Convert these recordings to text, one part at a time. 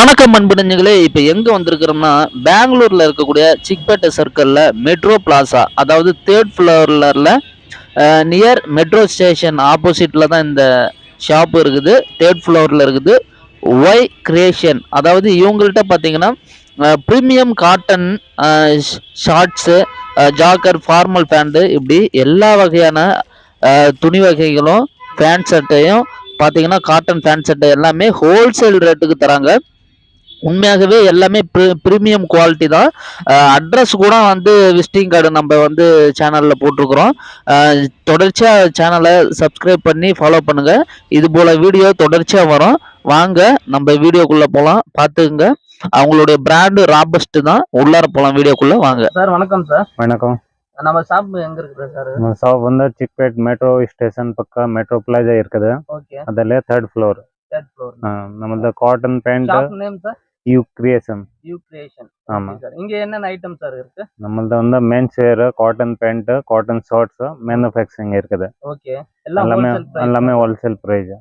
வணக்கம் அன்புடைஞ்சங்களே இப்போ எங்கே வந்திருக்கிறோம்னா பெங்களூரில் இருக்கக்கூடிய சிக்பேட்டை சர்க்கிளில் மெட்ரோ பிளாசா அதாவது தேர்ட் ஃப்ளோரில் நியர் மெட்ரோ ஸ்டேஷன் ஆப்போசிட்டில் தான் இந்த ஷாப் இருக்குது. தேர்ட் ஃப்ளோரில் இருக்குது. ஒய் கிரியேஷன் அதாவது இவங்கள்ட்ட பார்த்தீங்கன்னா premium cotton shorts jogger formal pant இப்படி எல்லா வகையான துணி வகைகளும் பேண்ட் சட்டையும் பார்த்தீங்கன்னா காட்டன் பேண்ட் சட்டை எல்லாமே ஹோல்சேல் ரேட்டுக்கு தராங்க. உண்மையாகவே எல்லாமே ப்ரீமியம் குவாலிட்டி தான். அட்ரஸ் கூட வந்து விசிட்டிங் கார்டு நம்ம வந்து சேனலில் போட்டிருக்கிறோம். தொடர்ச்சியாக சேனலை சப்ஸ்கிரைப் பண்ணி ஃபாலோ பண்ணுங்கள் இது போல் வீடியோ தொடர்ச்சியாக வரும். வாங்க நம்ம வீடியோக்குள்ளே போகலாம் பார்த்துக்குங்க. அவங்களுடைய பிராண்டு ராபஸ்ட்டு தான். உள்ளார போகலாம் வீடியோக்குள்ளே வாங்க. சார் வணக்கம் சார் வணக்கம். நம்ம ஷாப் எங்கே இருக்குது சார் ஷாப் வந்து சிக்பேட் மெட்ரோ ஸ்டேஷன் பக்கம் மெட்ரோ பிளாஜா இருக்குது. ஓகே அதில் தேர்ட் ஃப்ளோர் தேர்ட் ஃப்ளோர் நம்மளது cotton pant name sir you creation you ஆமா வந்து men's wear cotton pant cotton shorts manufacturing இருக்குது. எல்லாமே எல்லாமே ஹோல்சேல் பிரைஸ்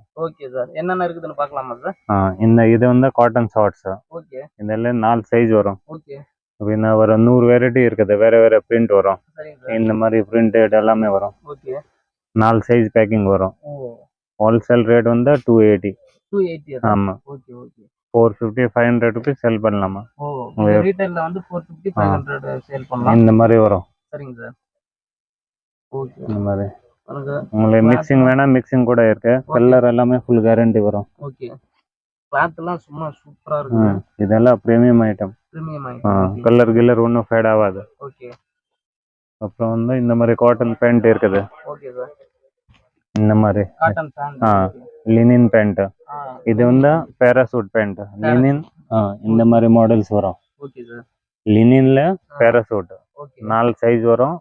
இந்த இது வந்து காட்டன் ஷார்ட்ஸ் ஓகே நாலு சைஸ் வரும். ஓகே அப்படின்னா நூறு வெரைட்டி இருக்குது. வேற வேற பிரிண்ட் வரும். இந்த மாதிரி பிரிண்டட் எல்லாமே வரும். நாலு சைஸ் பேக்கிங் வரும். ஹோல்சேல் ரேட் வந்து two eighty two four fifty five hundred rupees sell பண்ணலாமா? ஓ ரீட்டைல்ல வந்து four fifty. Five hundred sale பண்ணலாம். இந்த மாதிரி வரும். சரிங்க சார். ஓகே. இந்த மாதிரி. உங்களுக்கு மிக்சிங் வேணா மிக்சிங் கூட இருக்கு. கலர் எல்லாமே ஃபுல் கேரண்டி வரும். ஓகே. கிளாத் எல்லாம் சும்மா சூப்பரா இருக்கு இதெல்லாம் ப்ரீமியம் ஐட்டம் பிரீமியம் ஆயிடும் கலர் கில்லர் ஒன்றும் ஃபேட் ஆகாது. ஓகே. அப்புறம் வந்து இந்த மாதிரி காட்டன் பேண்ட் இருக்குது. Okay sir. இந்த மாதிரி. காட்டன் பேண்ட் ஆ. லினின் பேண்ட் இது வந்து பேராசூட் பேண்ட் லினின் இந்த மாதிரி மாடல்ஸ் வரும். லினின்ல பேராசூட் நாலு சைஸ் வரும்.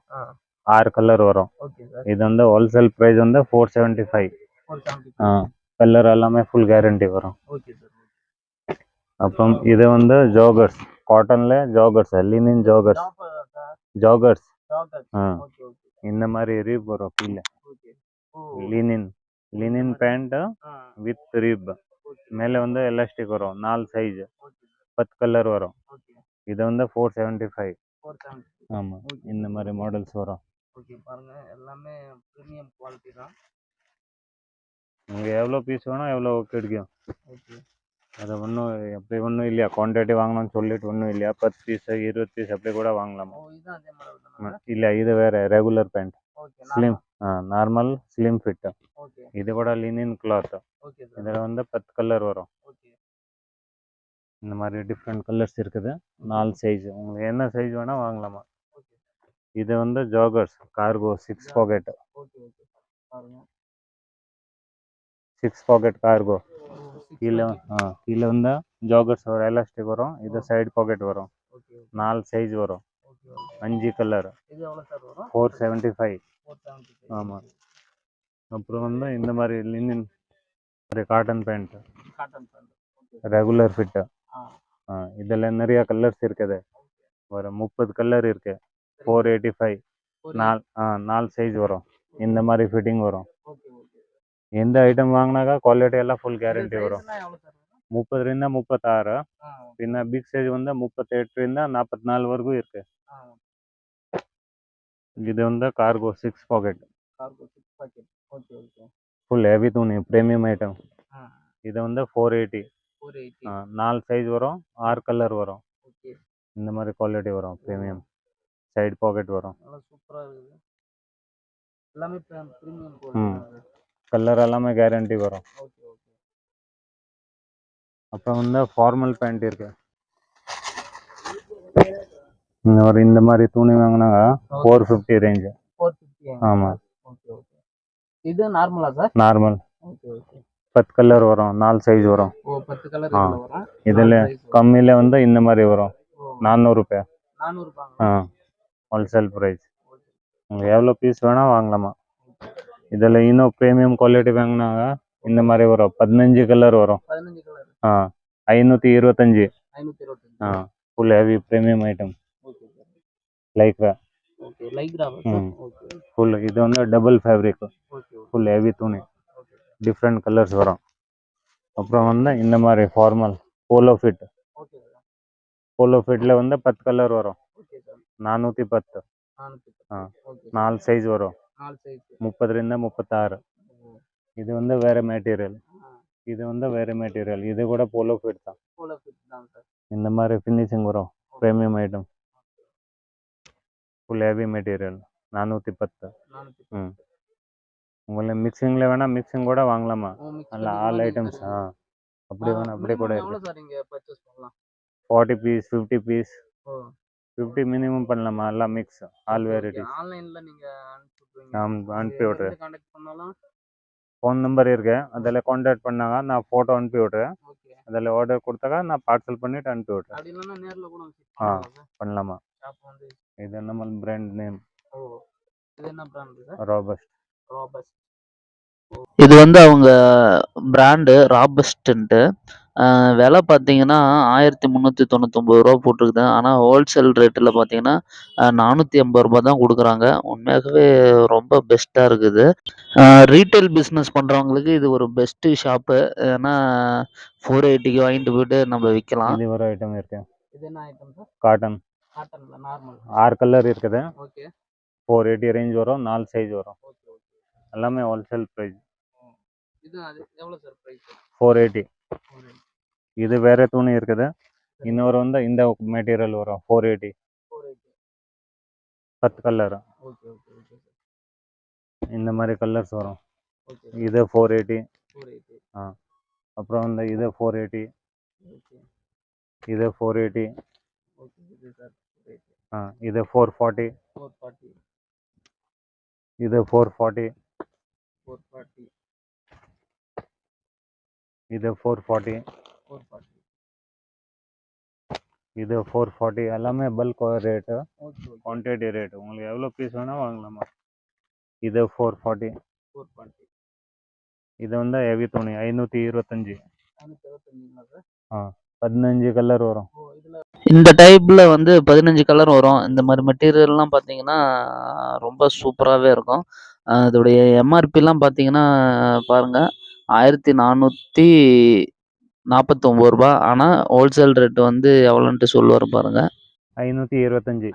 ஆறு கலர் வரும். இது வந்து ஹோல்சேல் ப்ரைஸ் வந்து ஃபோர் செவன்ட்டி ஃபைவ் கலர் எல்லாமே ஃபுல் கேரண்டி வரும். அப்புறம் இது வந்து ஜோகர்ஸ் காட்டன்ல ஜோகர்ஸ் லினின் ஜோகர்ஸ் ஜோகர்ஸ் இந்த மாதிரி ரீப் வரும் கீழே. லினின் லினின் பேண்ட் ஆ வித் ரீப் ஓகே மேலே வந்து எலாஸ்டிக் வரும். நாலு சைஸ் பத்து கலர் வரும். இது வந்து ஃபோர் செவன்ட்டி ஃபைவ் ஆமாம் இந்த மாதிரி மாடல்ஸ் வரும். ஓகே பாருங்க. எல்லாமே ப்ரீமியம் குவாலிட்டி தான். உங்களுக்கு எவ்வளோ பீஸ் வேணும் எவ்வளோ கிடைக்கும். ஓகே அது ஒன்றும் அப்படி ஒன்றும் இல்லையா? குவான்டிட்டி வாங்கணும்னு சொல்லிட்டு ஒன்றும் இல்லையா? பத்து பீஸ் இருபது பீஸ் அப்படி கூட வாங்கலாமா? இல்லை இது வேறு regular pant slim normal slim fit இது கூட லினின் கிளாத் இதில் வந்து பத்து கலர் வரும். இந்த மாதிரி டிஃப்ரெண்ட் கலர்ஸ் இருக்குது. நாலு சைஸ் உங்களுக்கு என்ன சைஸ் வேணால் வாங்கலாமா? இது வந்து joggers cargo six pocket six pocket cargo கீழே. ஆ கீழே வந்து ஜாகர்ஸ் ஒரு எலாஸ்டிக் வரும். இது சைடு பாக்கெட் வரும். நாலு சைஸ் வரும். அஞ்சு கலர் வரும்? ஃபோர் செவன்ட்டி ஃபைவ் ஆமாம் அப்புறம் வந்து இந்த மாதிரி லினின் ஒரு cotton pant cotton pant okay regular fit ஆ இதில் நிறைய கலர்ஸ் இருக்குது ஒரு முப்பது கலர் இருக்கு ஃபோர் எயிட்டி ஃபைவ் ஒரு நாலு ஆ நாலு சைஸ் வரும் இந்த மாதிரி ஃபிட்டிங் வரும் ஓகே ஓகே எந்த ஐட்டம் வாங்கினாக்கா குவாலிட்டி எல்லாம் ಫುಲ್ ಗ್ಯಾರಂಟಿ வரும் எவ்வளோ சார் வரும் ಮುಪ್ಪದರಿಂದ ಮುಪ್ಪತ್ತಾರು ஆ ಇನ್ನು ಬಿಗ್ ಸೈಜ್ ಒಂದು ಮುಪ್ಪತ್ತೆಂಟರಿಂದ ನಾಲ್ಪತ್ನಾಲ್ವರೆಗೂ ಇರುತ್ತೆ ஆ ಇದು ಒಂದು cargo six pocket cargo six pocket okay okay full heavy ತೂನಿ premium item ஆ இது வந்து ஃபோர் எயிட்டி ஃபோர் எயிட்டி நாலு சைஸ் வரும் ஆறு கலர் வரும் ஓகே இந்த மாதிரி குவாலிட்டி வரும் ப்ரீமியம் சைடு பாக்கெட் வரும் நல்லா சூப்பராக இருக்குது எல்லாமே ப்ரீமியம் ம். குவாலிட்டி கலர் எல்லாமே கேரண்டி வரும் ஓகே ஓகே அப்புறம் வந்து ஃபார்மல் பேண்ட் இருக்கு இந்த ஒரு இந்த மாதிரி துணி வாங்கினாங்க four fifty range four fifty ஆமாம் ஓகே ஓகே இது நார்மலா சார் நார்மல் ஓகே ஓகே பத்து கலர் வரும் நாலு சைஸ் வரும். ஓ பத்து கலர். இதுல வரும். கம்மியில் வந்து இந்த மாதிரி வரும். ஓ. நானூறு ரூபாய் நானூறு பாங்க ஆ. ஹோல்சேல் ப்ரைஸ் உங்களுக்கு எவ்வளோ பீஸ் வேணால் வாங்கலாமா? இதில் இன்னும் ப்ரீமியம் குவாலிட்டி வாங்கினாங்க இந்த மாதிரி வரும். பதினஞ்சு கலர் வரும். ஆ. ஐநூற்றி இருபத்தஞ்சி. ஆ. Full heavy premium item okay lycra ம். ஓகே ஃபுல் இது வந்து double fabric okay full heavy துணி. டிஃப்ரெண்ட் கலர்ஸ் வரும். அப்புறம் வந்து இந்த மாதிரி ஃபார்மல் போலோ ஃபிட் போலோ ஃபிட்ல வந்து பத்து கலர் வரும். நானூற்றி பத்து. ஆ. நாலு சைஸ் வரும். முப்பதுலேருந்து முப்பத்தாறு. இது வந்து வேற மெட்டீரியல் இது வந்து வேற மெட்டீரியல் இது கூட போலோ ஃபிட் தான். இந்த மாதிரி ஃபினிஷிங் வரும். Premium item full heavy material நானூற்றி பத்து ம். உங்களுக்கு மிக்சிங்கில் வேணால் மிக்சிங் கூட வாங்கலாமா? நல்ல ஆல் ஐட்டம்ஸ் ஆ. அப்படி வேணால் அப்படி கூட இருக்கு. Forty piece fifty piece fifty minimum பண்ணலாமா? எல்லாம் மிக்ஸ் ஆல் வெரைட்டிஸ் ஆன்லைனில் நீங்கள் அனுப்பி விட்றேன் ஃபோன் நம்பர் இருக்கு. அதில் காண்டாக்ட் பண்ணாங்க நான் ஃபோட்டோ அனுப்பி விட்றேன் அதில் ஆர்டர் கொடுத்தாக்க நான் பார்சல் பண்ணிட்டு அனுப்பி விட்றேன் ஆ. பண்ணலாம்? வந்து இது நம்ம பிராண்ட் நேம் ஓ இது என்ன பிராண்ட் சார் ராபஸ்ட் ராபஸ்ட் இது வந்து அவங்க பிராண்டு ராபஸ்ட்டுன்ட்டு விலை பார்த்தீங்கன்னா ஆயிரத்தி முந்நூற்றி தொண்ணூத்தொம்பது ரூபா போட்டிருக்குது. ஆனால் ஹோல்சேல் ரேட்டில் பார்த்தீங்கன்னா நானூற்றி ஐம்பது ரூபா தான் கொடுக்குறாங்க. உண்மையாகவே ரொம்ப பெஸ்ட்டாக இருக்குது. ரீட்டைல் பிஸ்னஸ் பண்ணுறவங்களுக்கு இது ஒரு பெஸ்ட்டு ஷாப்பு ஏன்னா ஃபோர் எயிட்டிக்கு வாங்கிட்டு போயிட்டு நம்ம விற்கலாம் இது ஒரு ஐட்டம் இருக்கு இது என்ன ஐட்டம் சார் காட்டன் காட்டனில் நார்மல் ஆறு கலர் இருக்குது. ஓகே ஃபோர் எயிட்டி ரேஞ்ச் வரும் நாலு சைஸ் வரும். எல்லாமே ஹோல்சேல் ப்ரைஸ் இது எவ்வளோ சார் ப்ரைஸ் ஃபோர் எயிட்டி இது வேற துணி இருக்குது. இன்னொரு வந்து இந்த மெட்டீரியல் வரும் ஃபோர் எயிட்டி பத்து கலர் இந்த மாதிரி கலர்ஸ் வரும். இது ஃபோர் எயிட்டி அப்புறம் வந்து இது ஃபோர் எயிட்டி இது ஃபோர் எயிட்டி இது ஃபோர் ஃபார்ட்டி ஃபோர் ஃபார்ட்டி இது ஃபோர் ஃபார்ட்டி ஃபோர் ஃபார்ட்டி இது ஃபோர் ஃபார்ட்டி ஃபோர் ஃபார்ட்டி இது ஃபோர் ஃபார்ட்டி எல்லாமே பல்க் ரேட்டு குவான்டிட்டி ரேட் உங்களுக்கு எவ்வளோ பீஸ் வேணால் வாங்கலாமா? இது ஃபோர் ஃபார்ட்டி ஃபோர் ஃபார்ட்டி இது வந்து ஹெவி துணி ஐநூற்றி இருபத்தஞ்சி. சார் பதினஞ்சு கலர் வரும். இந்த டைப்பில் வந்து பதினஞ்சு கலர் வரும். இந்த மாதிரி மெட்டீரியல்லாம் பார்த்தீங்கன்னா ரொம்ப சூப்பராகவே இருக்கும். அஹ் இதோடைய எம்ஆர்பிலாம் பார்த்தீங்கன்னா பாருங்கள் ஆயிரத்தி நானூற்றி நாற்பத்தொம்பது ரூபா. ஆனால் ஹோல்சேல் ரேட் வந்து எவ்வளோன்ட்டு சொல்லுவார் பாருங்க. ஐநூற்றி இருபத்தஞ்சி.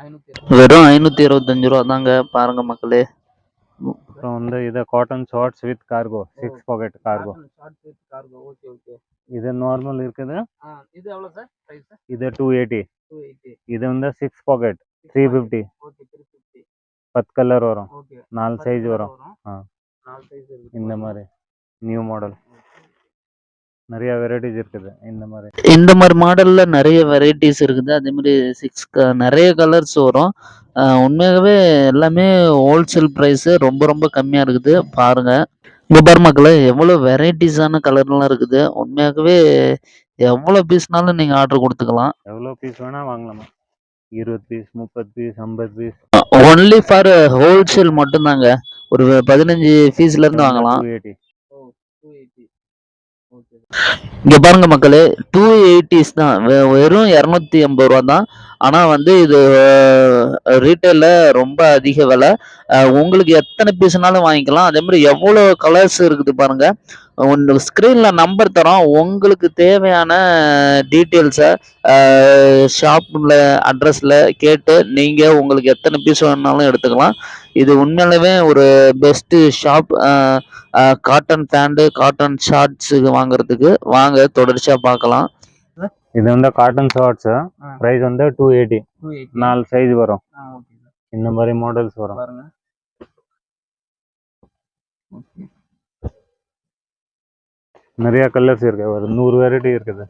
வெறும் ஐநூற்றி இருபத்தஞ்சு ரூபா தாங்க பாருங்க மக்களே. அப்புறம் வந்து இது cotton shorts with cargo six pocket cargo short with cargo okay okay இது நார்மல் இருக்குது. இது எவ்வளோ சார் ப்ரைஸ் இது டூ எயிட்டி டூ எயிட்டி இது வந்து six pocket three fifty okay three fifty பத்து கலர் வரும். நாலு சைஸ் வரும். ஆ. இந்த மாதிரி. நியூ மாடல் நிறைய வெரைட்டிஸ் இருக்குது. இந்த மாதிரி. இந்த மாதிரி மாடலில் நிறைய வெரைட்டிஸ் இருக்குது. அதே மாதிரி சிக்ஸ் நிறைய கலர்ஸ் வரும். உண்மையாகவே எல்லாமே ஹோல்சேல் ப்ரைஸு ரொம்ப ரொம்ப கம்மியாக இருக்குது. பாருங்கள் இங்கே பாரு மக்களே எவ்வளோ வெரைட்டிஸான கலர்லாம் இருக்குது. உண்மையாகவே எவ்வளோ பீஸ்னாலும் நீங்கள் ஆர்டர் கொடுத்துக்கலாம். எவ்வளோ பீஸ் வேணால் வாங்கலாமா. இருபது பீஸ் முப்பது பீஸ் ஐம்பது பீஸ் ஒன்லி ஃபார் ஹோல்சேல் மட்டும்தாங்க. ஒரு பதினஞ்சு பீஸ்லேருந்து வாங்கலாம் டூ எயிட்டி ஓ டூ எயிட்டி ஓகே இங்கே பாருங்க மக்களே டூ எயிட்டிஸ் தான். வெ- வெறும் இரநூத்தி எண்பது ரூபா தான். ஆனால் வந்து இது ரீட்டைலில் ரொம்ப அதிக விலை. உங்களுக்கு எத்தனை பீஸ்னாலும் வாங்கிக்கலாம். அதேமாதிரி எவ்வளோ கலர்ஸ் இருக்குது பாருங்கள் ஒன்று ஸ்க்ரீனில் நம்பர் தரோம். உங்களுக்கு தேவையான டீட்டெயில்ஸை ஷாப்பில் அட்ரஸில் கேட்டு நீங்கள் உங்களுக்கு எத்தனை பீஸ் வேணாலும் எடுத்துக்கலாம். இது உண்மையிலவே ஒரு best shop cotton pant cotton ஷார்ட்ஸுக்கு வாங்குறதுக்கு. வாங்க தொடர்ச்சியாக பார்க்கலாம். இது வந்து காட்டன் ஷார்ட்ஸ் ப்ரைஸ் வந்து டூ எயிட்டி நாலு சைஸ் வரும். இந்த மாதிரி மாடல்ஸ் வரும். நிறைய கலர்ஸ் இருக்கு. ஒரு நூறு வெரைட்டி இருக்குது.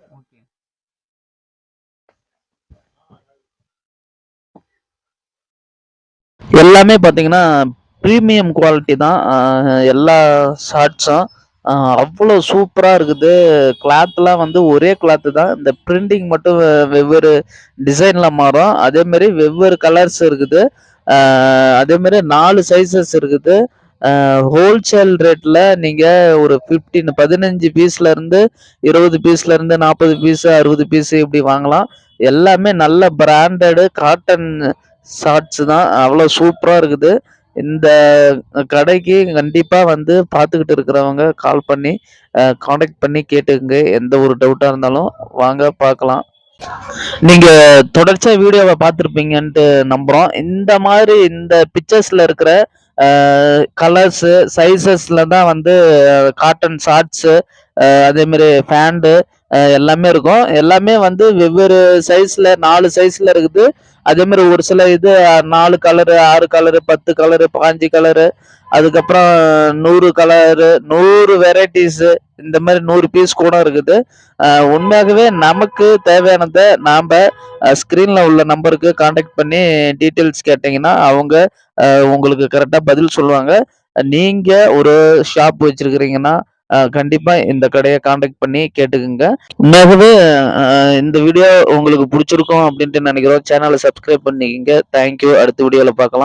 எல்லாமே பார்த்தீங்கன்னா ப்ரீமியம் குவாலிட்டி தான். எல்லா ஷார்ட்ஸும் அவ்வளோ சூப்பராக இருக்குது. கிளாத்லாம் வந்து ஒரே கிளாத்து தான். இந்த பிரிண்டிங் மட்டும் வெவ்வேறு டிசைனில் மாறும். அதேமாரி வெவ்வேறு கலர்ஸ் இருக்குது. அதேமாரி நாலு சைஸஸ் இருக்குது. ஹோல்சேல் ரேட்டில் நீங்கள் ஒரு ஃபிஃப்டீன் பதினஞ்சு பீஸ்லேருந்து இருபது பீஸ்லேருந்து நாற்பது பீஸு அறுபது பீஸு இப்படி வாங்கலாம். எல்லாமே நல்ல பிராண்டடு காட்டன் ஷார்ட்ஸ் தான். அவ்வளோ சூப்பராக இருக்குது. இந்த கடைக்கு கண்டிப்பாக வந்து பார்த்துக்கிட்டு இருக்கிறவங்க கால் பண்ணி காண்டாக்ட் பண்ணி கேட்டுக்குங்க. எந்த ஒரு டவுட்டாக இருந்தாலும் வாங்க பார்க்கலாம். நீங்கள் தொடர்ச்சியாக வீடியோவை பார்த்துருப்பீங்கன்ட்டு நம்புகிறோம் இந்த மாதிரி இந்த பிக்சர்ஸில் இருக்கிற கலர்ஸு சைஸஸில் தான் வந்து காட்டன் ஷார்ட்ஸு அதேமாரி ஃபேண்டு எல்லாமே இருக்கும். எல்லாமே வந்து வெவ்வேறு சைஸில் நாலு சைஸில் இருக்குது. அதே மாதிரி ஒரு சில இது நாலு கலரு ஆறு கலரு பத்து கலரு பாஞ்சு கலரு அதுக்கப்புறம் நூறு கலரு நூறு வெரைட்டிஸு இந்த மாதிரி நூறு பீஸ் கூட இருக்குது. உண்மையாகவே நமக்கு தேவையானதை நாம் ஸ்க்ரீனில் உள்ள நம்பருக்கு காண்டாக்ட் பண்ணி டீட்டெயில்ஸ் கேட்டிங்கன்னா அவங்க உங்களுக்கு கரெக்டாக பதில் சொல்லுவாங்க. நீங்கள் ஒரு ஷாப் வச்சுருக்கிறீங்கன்னா கண்டிப்பா இந்த கடையை காண்டாக்ட் பண்ணி கேட்டுக்குங்க. உண்மையாகவே இந்த வீடியோ உங்களுக்கு பிடிச்சிருக்கும் அப்படின்ட்டு நினைக்கிறோம். சேனலை சப்ஸ்கிரைப் பண்ணிக்கோங்க. தேங்க்யூ அடுத்த வீடியோவில் பார்க்கலாம்.